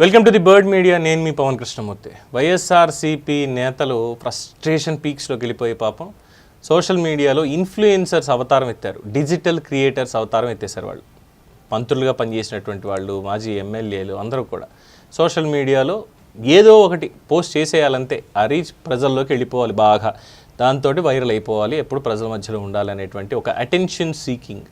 Welcome to the Bird Media నేను మీ పవన్ కృష్ణమూర్తి. వైఎస్ఆర్సీపీ నేతలు ఫ్రస్ట్రేషన్ పీక్స్లోకి వెళ్ళిపోయి పాపం. సోషల్ మీడియాలో ఇన్ఫ్లుయెన్సర్స్ అవతారం ఎత్తారు. డిజిటల్ క్రియేటర్స్ అవతారం ఎత్తేసారు వాళ్ళు. మంత్రులుగా పనిచేసినటువంటి వాళ్ళు మాజీ ఎమ్మెల్యేలు అందరూ కూడా. సోషల్ మీడియాలో ఏదో ఒకటి పోస్ట్ చేసేయాలంతే ఆ రీచ్ ప్రజల్లోకి వెళ్ళిపోవాలి బాగా. దాంతో వైరల్ అయిపోవాలి. ఎప్పుడు ప్రజల మధ్యలో ఉండాలి అనేటువంటి ఒక attention seeking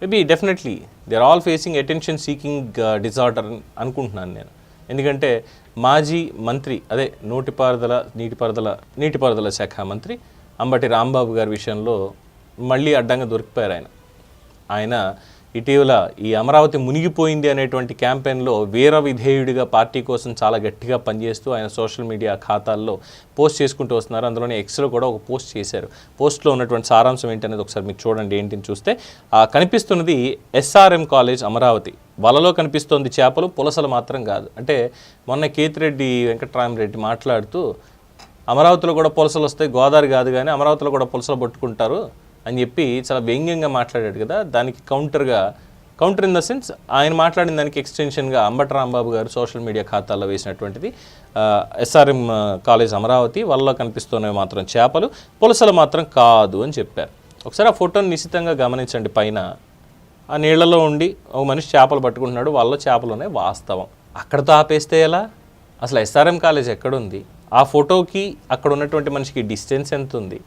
maybe definitely they are all facing attention seeking disorder అనుకుంటున్నాను నేను. ఎందుకంటే మాజీ మంత్రి అదే నోటిపారుదల నీటిపారుదల నీటిపారుదల శాఖ మంత్రి అంబటి రాంబాబు గారి విషయంలో మళ్ళీ అడ్డంగా దొరికిపోయారు ఆయన. ఆయన ఇటీవల ఈ అమరావతి మునిగిపోయింది అనేటువంటి క్యాంపెయిన్లో వీర విధేయుడిగా పార్టీ కోసం చాలా గట్టిగా పనిచేస్తూ ఆయన సోషల్ మీడియా ఖాతాల్లో పోస్ట్ చేసుకుంటూ వస్తున్నారు. అందులోనే ఎక్స్లో కూడా ఒక పోస్ట్ చేశారు. పోస్ట్లో ఉన్నటువంటి సారాంశం ఏంటనేది ఒకసారి మీరు చూడండి. ఏంటిని చూస్తే కనిపిస్తున్నది ఎస్ఆర్ఎం కాలేజ్ అమరావతి. వలలో కనిపిస్తోంది చేపలు పులసలు మాత్రం కాదు. అంటే మొన్న కేతిరెడ్డి వెంకట్రామరెడ్డి మాట్లాడుతూ అమరావతిలో కూడా పులసలు వస్తాయి గోదావరి కాదు కానీ అమరావతిలో కూడా పులసలు పట్టుకుంటారు. అని చెప్పి చాలా వ్యంగ్యంగా మాట్లాడాడు కదా. దానికి కౌంటర్గా కౌంటర్ ఇన్ ద సెన్స్ ఆయన మాట్లాడిన దానికి ఎక్స్టెన్షన్గా అంబట రాంబాబు గారు సోషల్ మీడియా ఖాతాలో వేసినటువంటిది ఎస్ఆర్ఎం కాలేజ్ అమరావతి వల్ల కనిపిస్తున్నవి మాత్రం చేపలు పులసలు మాత్రం కాదు అని చెప్పారు. ఒకసారి ఆ ఫోటోని నిశ్చితంగా గమనించండి పైన. ఆ నీళ్ళలో ఉండి ఒక మనిషి చేపలు పట్టుకుంటున్నాడు వాళ్ళ చేపలునే వాస్తవం. అక్కడతో ఆపేస్తే ఎలా? అసలు ఎస్ఆర్ఎం కాలేజ్ ఎక్కడుంది? ఆ ఫోటోకి అక్కడ ఉన్నటువంటి మనిషికి డిస్టెన్స్ ఎంత ఉంది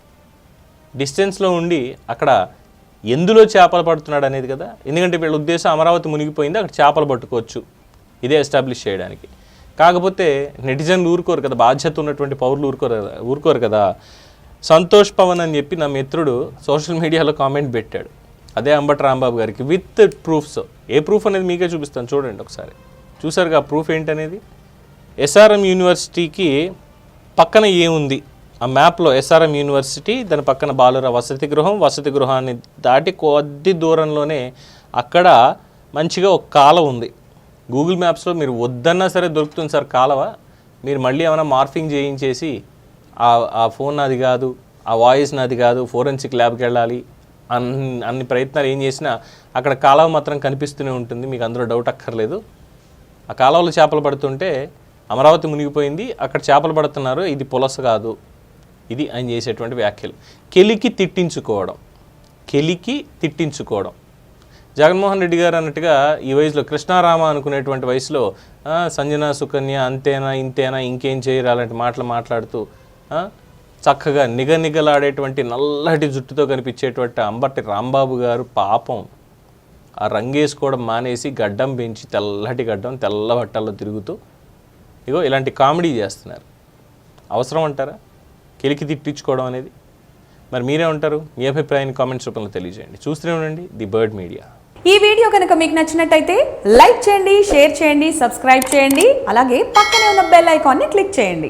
డిస్టెన్స్లో ఉండి అక్కడ ఎందులో చేపలు పడుతున్నాడు అనేది కదా? ఎందుకంటే వీళ్ళ ఉద్దేశం అమరావతి మునిగిపోయింది అక్కడ చేపలు పట్టుకోవచ్చు. ఇదే ఎస్టాబ్లిష్ చేయడానికి. కాకపోతే నెటిజన్లు ఊరుకోరు కదా బాధ్యత ఉన్నటువంటి పౌరులు ఊరుకోరు కదా ఊరుకోరు కదా. సంతోష్ పవన్ అని చెప్పి నా మిత్రుడు సోషల్ మీడియాలో కామెంట్ పెట్టాడు. అదే అంబట్ రాంబాబు గారికి విత్ ప్రూఫ్స్. ఏ ప్రూఫ్ అనేది మీకే చూపిస్తాను చూడండి ఒకసారి. చూసారుగా ప్రూఫ్ ఏంటనేది? ఎస్ఆర్ఎం యూనివర్సిటీకి పక్కన ఏముంది ఆ మ్యాప్లో ఎస్ఆర్ఎం యూనివర్సిటీ దాని పక్కన బాలుర వసతి గృహం. వసతి గృహాన్ని దాటి కొద్ది దూరంలోనే అక్కడ మంచిగా ఒక కాలం ఉంది. గూగుల్ మ్యాప్స్లో మీరు వద్దన్నా సరే దొరుకుతుంది సార్ కాలవ. మీరు మళ్ళీ ఏమైనా మార్ఫింగ్ చేయించేసి ఆ ఆ ఫోన్ నాది కాదు ఆ వాయిస్ నాది కాదు ఫోరెన్సిక్ ల్యాబ్కి వెళ్ళాలి అన్ని అన్ని ప్రయత్నాలు ఏం చేసినా అక్కడ కాలువ మాత్రం కనిపిస్తూనే ఉంటుంది. మీకు అందులో డౌట్ అక్కర్లేదు. ఆ కాలువలో చేపలు పడుతుంటే అమరావతి మునిగిపోయింది. అక్కడ చేపలు పడుతున్నారు. ఇది పులస కాదు. ఇది ఆయన చేసేటువంటి వ్యాఖ్యలు. కెలికి తిట్టించుకోవడం. కెలికి తిట్టించుకోవడం. జగన్మోహన్ రెడ్డి గారు అన్నట్టుగా ఈ వయసులో కృష్ణారామ అనుకునేటువంటి వయసులో సంజన సుకన్య అంతేనా ఇంతేనా ఇంకేం చేయరు అలాంటి మాటలు మాట్లాడుతూ చక్కగా నిగనిగలాడేటువంటి నల్లటి జుట్టుతో కనిపించేటువంటి అంబటి రాంబాబు గారు పాపం. ఆ రంగేసుకోవడం మానేసి గడ్డం పెంచి తెల్లటి గడ్డం తెల్ల బట్టల్లో తిరుగుతూ ఇగో ఇలాంటి కామెడీ చేస్తున్నారు. అవసరం అంటారా? కిలికి తిట్టించుకోవడం అనేది. మరి మీరే ఉంటారు మీ అభిప్రాయాన్ని కామెంట్స్ రూపంలో తెలియజేయండి. చూస్తూనే ఉండండి ది బర్డ్ మీడియా. ఈ వీడియో కనుక మీకు నచ్చినట్టయితే లైక్ చేయండి షేర్ చేయండి సబ్స్క్రైబ్ చేయండి అలాగే పక్కనే ఉన్న బెల్ ఐకాన్ని క్లిక్ చేయండి.